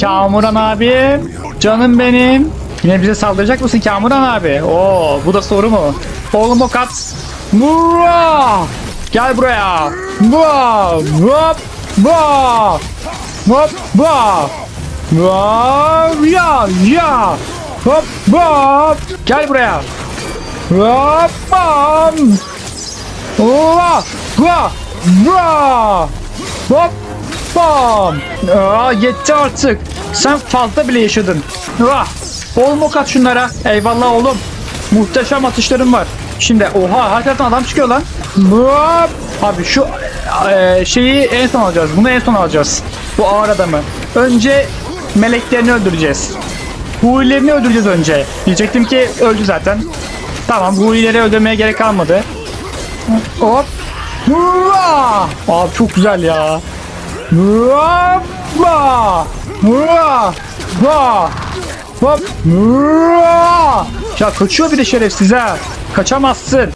Kamuran abim. Canım benim. Yine bize saldıracak mısın Kamuran abi? Oo, bu da soru mu? Oğlum o kat. Vura! Gel buraya. Vaa! Hop! Vaa! Hop! Vaa! Vaa! Ya! Ya! Hop! Hop! Gel buraya. Hop! Bam! Vaa! Vaa! Vaa! Hop! Bam! Aa, yetti artık. Sen fazla bile yaşadın. Vah! Oğlum ok at şunlara. Eyvallah oğlum. Muhteşem atışların var. Şimdi oha taraftan adam çıkıyor lan. Hop! Abi şu e, şeyi en son alacağız. Bunu en son alacağız. Bu ağır adamı. Önce meleklerini öldüreceğiz. Huilerini öldüreceğiz önce. Diyecektim ki öldü zaten. Tamam Huileri öldürmeye gerek kalmadı. Hop. Hua! Abi çok güzel ya. Hua! Hop! Hua! Ya kaçıyor bir de şerefsiz ha. Kaçamazsın.